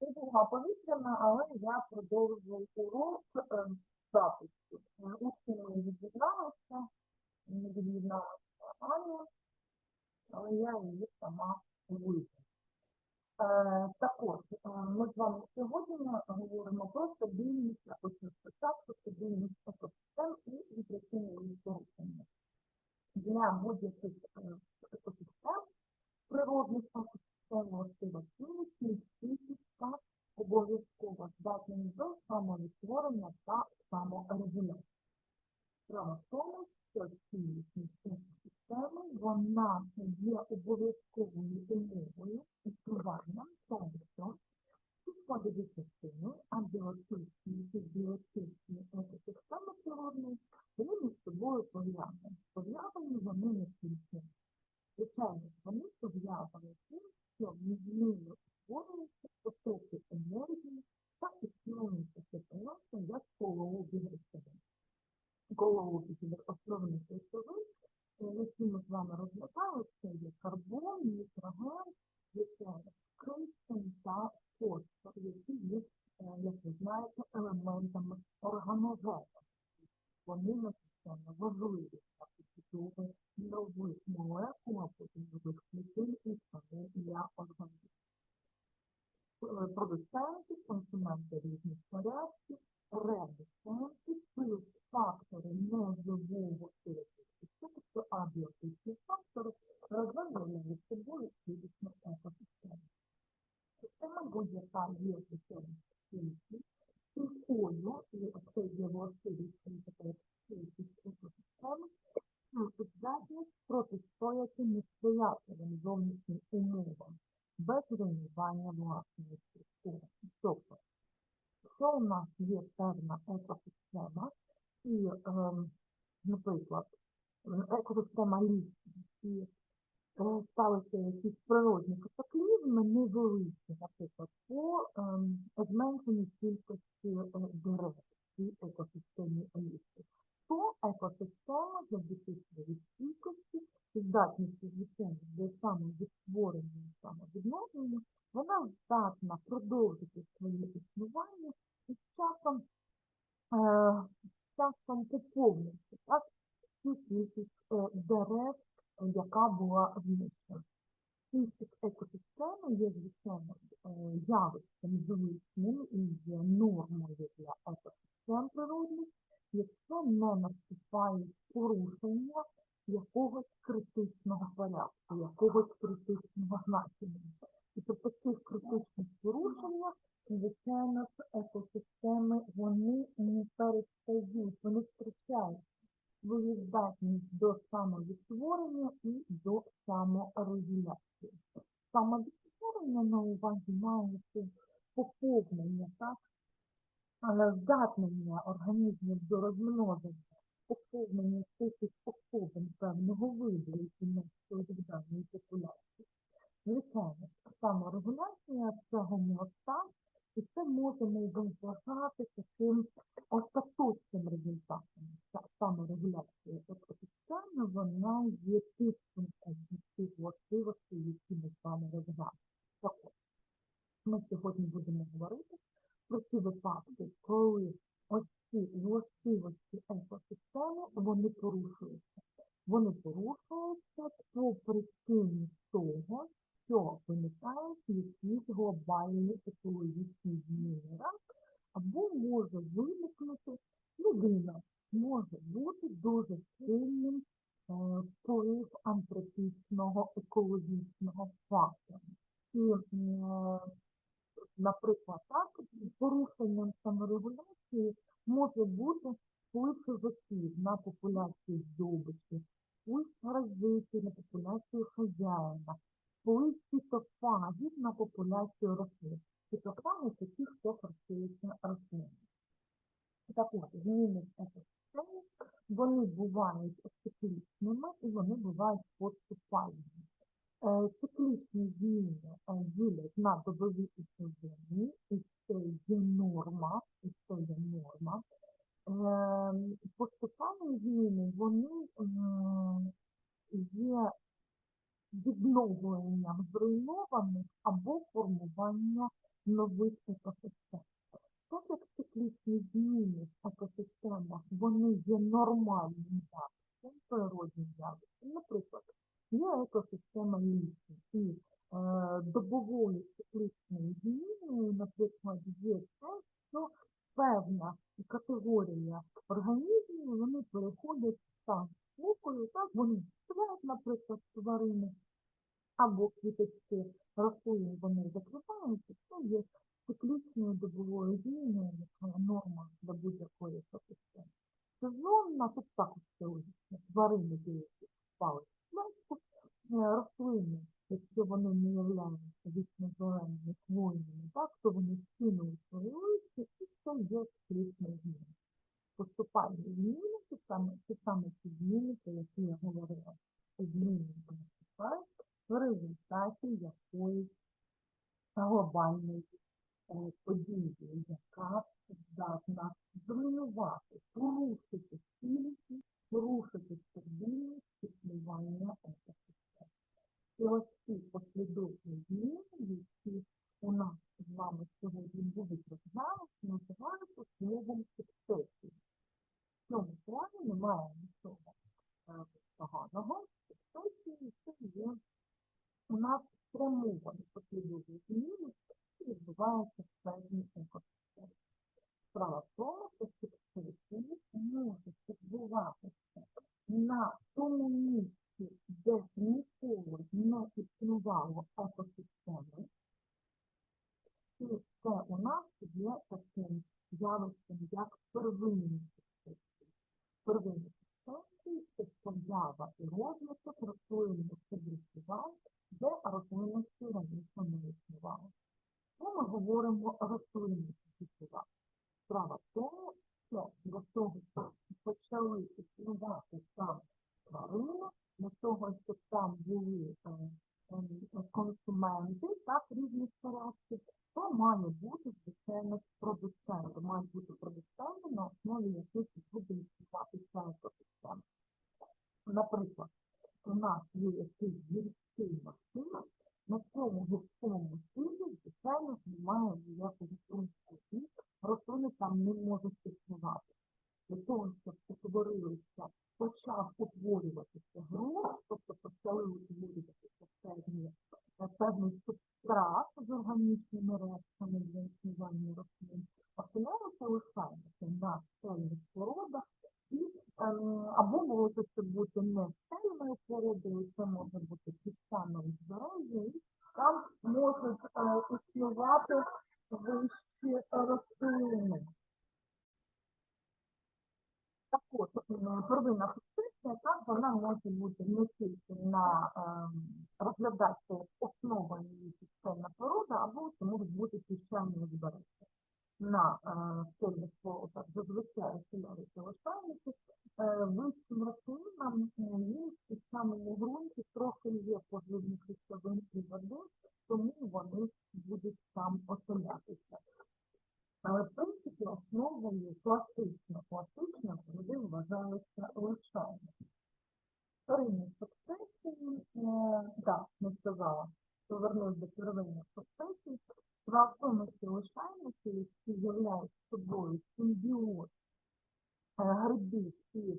Це була повітряна, але я продовжую урок е, запису. Е, Учні мої від'єдналися, не від'єдналася Аня, але я її сама вийду. Е, так от, ми з вами сьогодні говоримо про стабільність, я хочу спочатку стабільність екосистем і вібраційне її порушення. Для будь-яких екосистем, природних екосистем, властивості, фізична обов'язково здатний до самовідтворення та саморегуляції. Справа в тому, що цілісність системи, вона є обов'язковою умовою існування, тому що складові частини, а біотичні і біотичні екосистеми природної, вони між собою пов'язані. Пов'язані вони не тільки. Звичайно, вони пов'язані тим, що між ними створюються потоки енергії та існують таке поняття, як колообіг речовин. Колообіг основних речовин, е, які ми з вами розглядали, це є карбон, нітроген, звичайно, кисень та фосфор, які є, е, як ви знаєте, елементами органозету. Вони надзвичайно важливі для побудови нових молекул, а потім нових клітин і самих для організму. Е, Продуценти, консументи порядків, редуценти, плюс фактори неживого середовища, тобто абіотичні фактори, розвивали між собою цілісну екосистему. Система будь-яка є звичайно світі, сухою, і це є властивість такої цілісність екосистеми, здатність протистояти несприятливим зовнішнім умовам, без руйнування власної структури. У нас є певна екосистема, і, ем, наприклад, екосистема лісу, і е, сталися якісь природні катаклізми невеликі, наприклад, по ем, зменшенню кількості е, дерев цій екосистемі лісу, то екосистема завдяки своїй стійкості і здатністю звичайно до самовідтворення і самовідновлення, вона здатна продовжити своє існування і з часом, е, з повністю так, цю кількість е, дерев, яка була знищена. Кількість екосистеми є, звичайно, е, явищем звичним і є нормою для екосистем природних, якщо не наступають порушення якогось критичного порядку, якогось критичного значення. І тобто цих критичних порушеннях, звичайно, ж, екосистеми вони не перестають, вони втрачають здатність до самовідтворення і до саморегуляції. Самовідтворення на увазі мається поповнення, так, здатнення організмів до розмноження, поповнення цих особин певного виду, які в даній популяції. Звичайно, саморегуляція це гомеостаз, і це можемо вважати таким остаточним результатом. Ця саморегуляція екосистеми, вона є підсумком цих властивостей, які ми з вами розглянули. Так от, ми сьогодні будемо говорити про ті випадки, коли ось ці властивості екосистеми, вони порушуються. Вони порушуються по причині того, що виникають якісь глобальні екологічні зміни, так? або може виникнути людина, може бути дуже сильним е, вплив антропічного екологічного фактору. І, е, наприклад, так, порушенням саморегуляції може бути вплив хижаків на популяцію здобичі, вплив паразитів на популяцію хазяїна, вплив фітофагів на популяцію рослин. Фітофаги це ті, хто харчується рослинами. Так от, зміни в екосистемі, вони бувають циклічними і вони бувають поступальними. Е, Циклічні зміни е, ділять на добові і сезонні, і це є норма, і це є норма. Е, Поступальні зміни, вони є відновленням зруйнованих або формування нових екосистем. Так як циклічні зміни в екосистемах, вони є нормальним явищем, природнім явищем. Наприклад, є екосистема лісу, і е, добовою циклічною зміною, наприклад, є те, що певна категорія організмів, вони переходять в стан спокою, так, вони сплять, наприклад, тварини, або квіточки рослин, вони закриваються, це є циклічною добовою зміною, норма для будь-якої екосистеми. Сезонна, тут також це логічно, тварини деякі спали спочатку, рослини, якщо вони не являються вічно зеленими хвойними, так, то вони скинули свої листя, і це є циклічна зміна. Поступальні зміни, це саме, ті зміни, про які я говорила. Це зміни, які наступають в результаті якоїсь глобальної е, події, яка здатна зруйнувати, порушити цілісність, порушити стабільність існування екосистем. І ось ці послідовні зміни, які у нас з вами сьогодні будуть розглянути, називаються словом сукцесії. В цьому плані немає нічого е, поганого. Сукцесії це є у нас спрямовані послідовні зміни, які відбуваються в певній екосистемі. Справа в тому, що сукцесії можуть відбуватися на тому місці, де ніколи не існувало екосистеми, і це у нас є таким явищем, як первинні сукцесії. Первинні сукцесії – це поява і розвиток рослинних суб'єктивань, де рослинності раніше не існувало. Ну, ми говоримо рослинні суб'єктива. Справа в тому, що для того, щоб почали існувати там тварини, для того, щоб там були е, е, консументи, так, різних порядків, то має бути, звичайно, продуценти. Мають бути продуценти, на основі яких буде існувати ця екосистема. Наприклад, у нас є якийсь гірський масив, на цьому гірському масиві, звичайно, немає ніякого струнку, і рослини там не можуть існувати. Для того, щоб утворилися, почав утворюватися ґрунт, тобто почали утворюватися певні, е, певний субстрат з органічними реакціями для існування рослин, оселяються лишаються на певних породах, і ем, або це бути не стельною породою, це може бути піщаною і там можуть е, існувати вищі рослини. Так от, первинна фіксація, так, вона може бути не тільки на ем, розглядатися як її піщана порода, або це можуть бути піщані узбережжя. На е, стильних зазвичай лишайники, е, вищим рослинам е, їм в піщаному ґрунті трохи є поживних речовин і води, тому вони будуть там оселятися. Але в принципі основою класично, класично завжди вважалися лишайники. Вторинні е, так, не сказала, повернусь до первинних сукцесій. Справа в тому, що лишайники, які являють собою симбіоз грибів і е,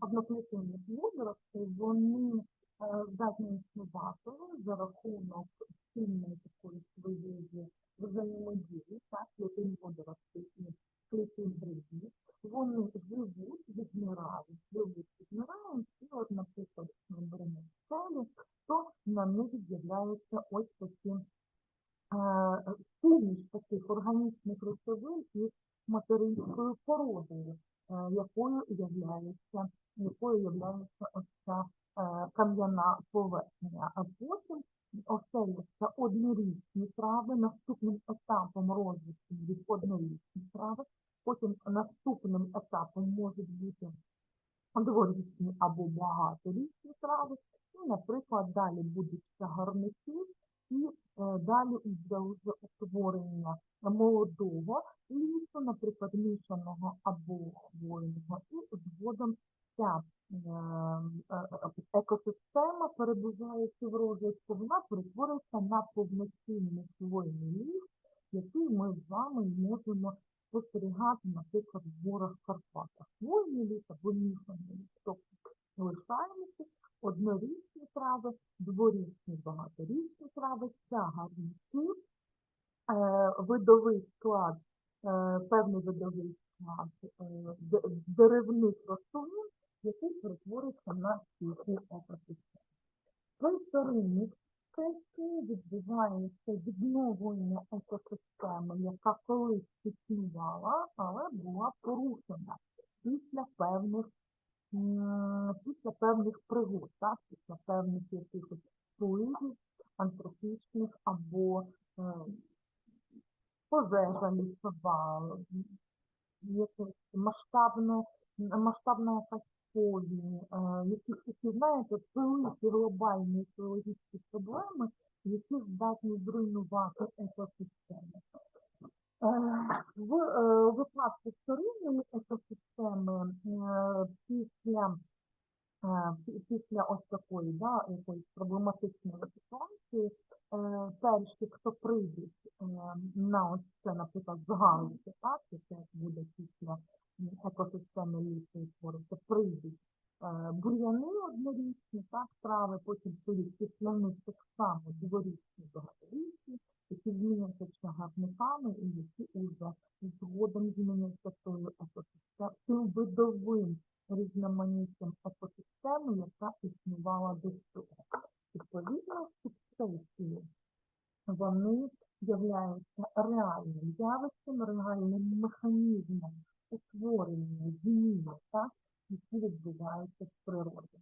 одноклітинних водоростей, вони здатні існувати за рахунок сильної такої своєї взаємодії, так, клітин водоростей і клітин грибів. Вони живуть, відмирають, живуть, відмирають, і от, наприклад, ми беремо скелі, то на них з'являються ось такі е, суміш таких органічних речовин із материнською породою, якою являється, якою являється ось ця е, кам'яна поверхня. А потім оселяться однорічні трави, наступним етапом розвитку від однорічні трави, потім наступним етапом можуть бути дворічні або багаторічні трави, і, наприклад, далі будуть чагарники, і е, далі йде вже утворення молодого лісу, наприклад, мішаного або хвойного, і згодом ця е, е, екосистема, перебуваючи в розвитку, вона перетворюється на повноцінний хвойний ліс, який ми з вами можемо спостерігати, наприклад, в горах Карпатах. Хвойний ліс або мішаний ліс. Тобто лишаємося однорічні трави, дворічні, багаторічні трави, чагарники, е, видовий склад, е, певний видовий склад е, деревних рослин, який перетворюється на стійку екосистему. При вторинній відбувається відновлення екосистеми, яка колись існувала, але була порушена після певних, після певних пригод, так? після певних якихось впливів антропічних або е, пожежа лісова, якесь масштабне, масштабна якась повінь, е, якісь такі, знаєте, великі глобальні екологічні проблеми, які здатні зруйнувати екосистеми. Е, В е, випадку вторинної екосистеми після після ось такої да, якоїсь проблематичної ситуації, перші, хто прийдуть е, на ось це, наприклад, згалити, так, це буде після екосистеми лісу утвориться, прийдуть е, бур'яни однорічні, так, трави, потім прийдуть після них так само дворічні, багаторічні, які зміняться чагарниками і які уже згодом зміняться тою екосистемою, тим видовим різноманіттям екосистеми, яка існувала до цього. Відповідно, субсесії вони являються реальним явищем, реальним механізмом утворення зміни, так, які відбуваються в природі.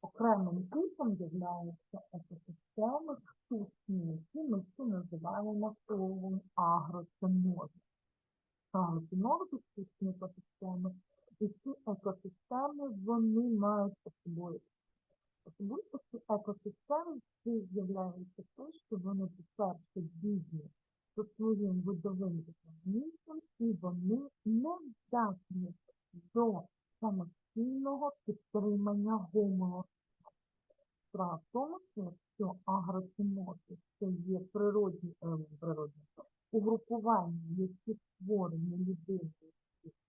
Окремим типом являються екосистеми штучні, які ми всі називаємо словом агроценози. Агроценози – штучні екосистеми, і ці екосистеми вони мають особливості. Особливості екосистем це з'являється те, що вони, по-перше, бідні за своїм видовим різноманіттям, і вони не здатні до самостійного підтримання гомолу. Справа в тому, що якщо це є природні, е, природні угрупування, які створені людиною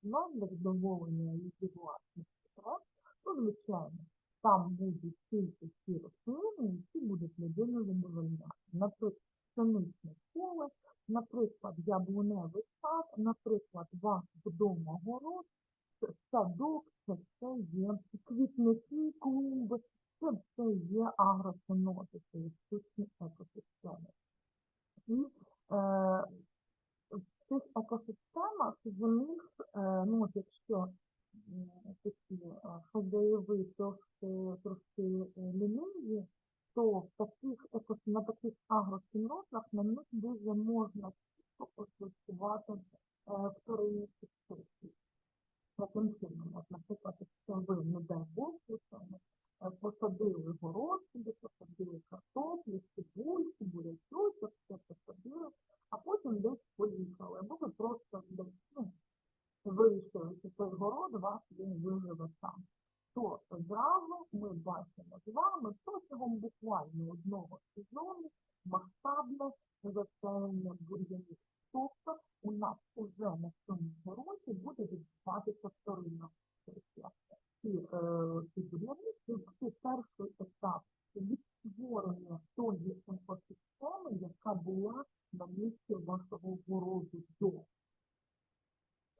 для задоволення її власних потреб, то, звичайно, там будуть тільки ті рослини, які будуть людиною задовольняти. Наприклад, пшеничне поле, наприклад, яблуневий сад, наприклад, ваш вдома город, садок, це все є квітники, клумби, це все є агросинози, це є штучні екосистеми. І е, в цих екосистемах в них, е, ну, якщо такі хазяєви трошки, трошки е, ліниві, то в таких на таких агросинозах на них дуже можна працювати вторинні. Таким чином, от, наприклад, якщо ви, не дай Бог, е, посадили город посадили картоплю, цибульку, бурячочок, все посадили, а потім десь поїхали, або ви просто десь, ну, що той город вас він виживе сам. То зразу ми бачимо з вами протягом буквально одного сезону масштабне заселення бур'янів. Тобто у нас уже на цьому городі буде відбуватися вторинна сесія. І е, це перший етап відтворення тої екосистеми, яка була на місці вашого городу до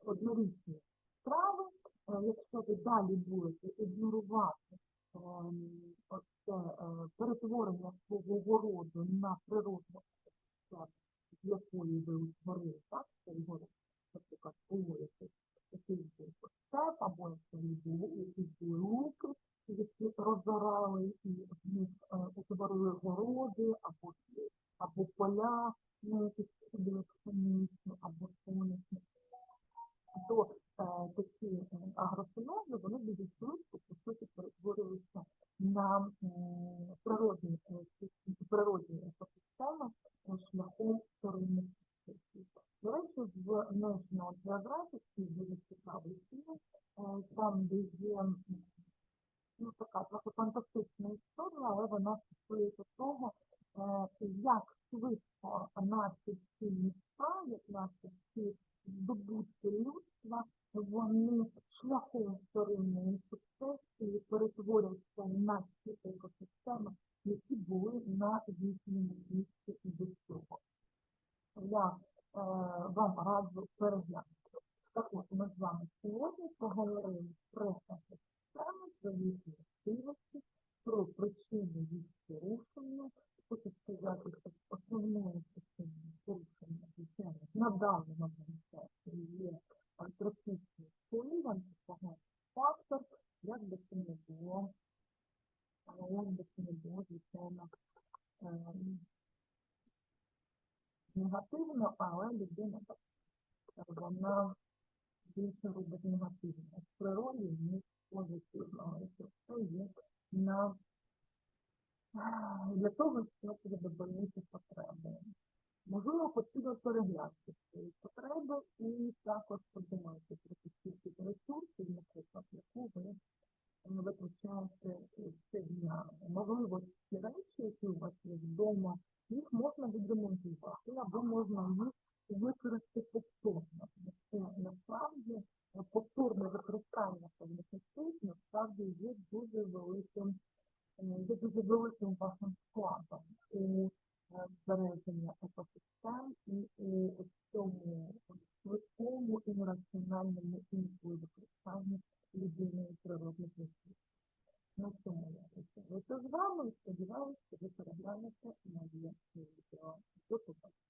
однорічні трави, е, якщо ви далі будете ігнорувати ем, оце е, перетворення свого городу на природну з якої ви утворили так, цей город, наприклад, було якийсь якийсь був степ, або якийсь були якісь були луки, які розорали і в них е, утворили городи, або, або поля, ну, якісь були пшеничні, або сонячні то е, такі е, агросинози, вони дуже швидко, по суті, перетворюються на природні екосистеми е, шляхом вторинних процесів. До речі, в National Geographic є дуже цікавий фільм, е, там, де є м, ну, така трохи фантастична історія, але вона стосується того, е, як швидко наші ці міста ДНК, як наші всі здобутки людства, вони шляхом вторинної сукцесії перетворюються на ті екосистеми, які були на їхньому місці і до цього. Я е, вам раджу переглянути. Так от, ми з вами сьогодні поговорили про екосистеми, про їхні активності, про причини їх порушення. Хочу сказати, що основною причиною порушення звичайно на даний момент часу є антропічний вплив, антропогенний фактор, як би це не було, але як би це не було, звичайно, ем, негативно, але людина вона більше робить негативно. В природі ніж позитивного. І це є на для того, щоб задовольнити потреби. Можливо, потрібно переглянути свої потреби і також подумати про ті ресурсів, наприклад, яку ви е, витрачаєте щодня. Можливо, ці речі, які у вас є вдома, їх можна відремонтувати, або можна їх використати повторно. Це насправді повторне використання певних ресурсів насправді є дуже великим є дуже великим вашим складом у е, збереження екосистем і у цьому швидкому і раціональному інколи використанні людиною природних ресурсів. На цьому я прощаюся з вами сподіваюся, ви переглянете моє відео. До побачення.